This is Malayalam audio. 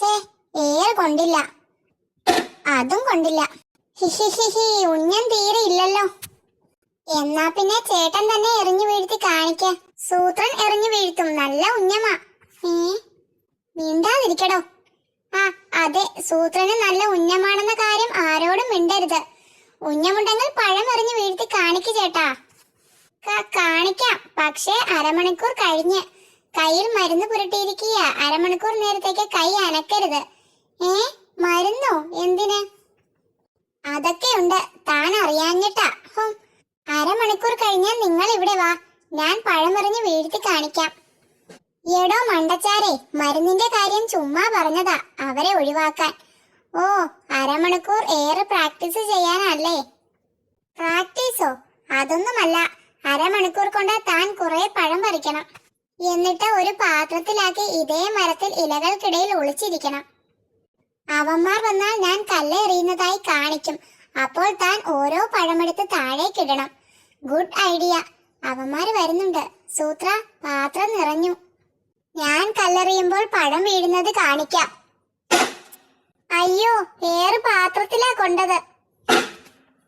കൊണ്ടില്ല. അതും കൊണ്ടില്ല. ഹിഹിഹിഹി ഉഞ്ഞൻ തീരെ ഇല്ലല്ലോ. എന്നാ പിന്നെ ചേട്ടൻ തന്നെ എറിഞ്ഞു വീഴ്ത്തി കാണിക്ക. സൂത്രൻ എറിഞ്ഞു വീഴ്ത്തും. നല്ല ഉഞ്ഞമാ ഏ മിണ്ടാതിരിക്കടോ. ആ അതെ സൂത്രന് നല്ല ഉഞ്ഞമാണെന്ന കാര്യം ആരോടും മിണ്ടരുത്. ഉഞ്ഞമുണ്ടെങ്കിൽ പഴം എറിഞ്ഞു വീഴ്ത്തി കാണിക്കു ചേട്ടാ. കാണിക്കാം. പക്ഷേ അരമണിക്കൂർ കഴിഞ്ഞ്. കയ്യിൽ മരുന്ന് പുരട്ടിയിരിക്കുക അരമണിക്കൂർ നേരത്തേക്ക് കൈ അനക്കരുത്. ഏ? മരുന്നോ? എന്തിന്? അതൊക്കെയുണ്ട് താൻ അറിയാഞ്ഞിട്ടാ. അരമണിക്കൂർ കഴിഞ്ഞാൽ നിങ്ങൾ ഇവിടെ വാ. ഞാൻ പഴമെറിഞ്ഞ് വീഴ്ത്തി കാണിക്കാം. എടോ മണ്ടച്ചാരെ മരുന്നിന്റെ കാര്യം ചുമ്മാ പറഞ്ഞതാ. അവരെ ഒഴിവാക്കാൻ. ഓ അരമണിക്കൂർ ഏറെ പ്രാക്ടീസ് ചെയ്യാനല്ലേ? പ്രാക്ടീസോ? അതൊന്നുമല്ല. അരമണിക്കൂർ കൊണ്ട് താൻ കുറെ പഴം പറിക്കണം. എന്നിട്ട് ഒരു പാത്രത്തിലാക്കി ഇതേ മരത്തിൽ ഇലകൾക്കിടയിൽ ഒളിച്ചിരിക്കണം. അവന്മാർ വന്നാൽ ഞാൻ കല്ലെറിയുന്നതായി കാണിക്കും. അപ്പോൾ താൻ ഓരോ പഴമെടുത്ത് താഴേക്കിടണം ഗുഡ് ഐഡിയ. അവന്മാർ വരുന്നുണ്ട്. സൂത്ര പാത്രം നിറഞ്ഞു. ഞാൻ കല്ലെറിയുമ്പോൾ പഴം വീഴുന്നത് കാണിക്കാം. അയ്യോ ഏറ് പാത്രത്തിലാ കൊണ്ടത്.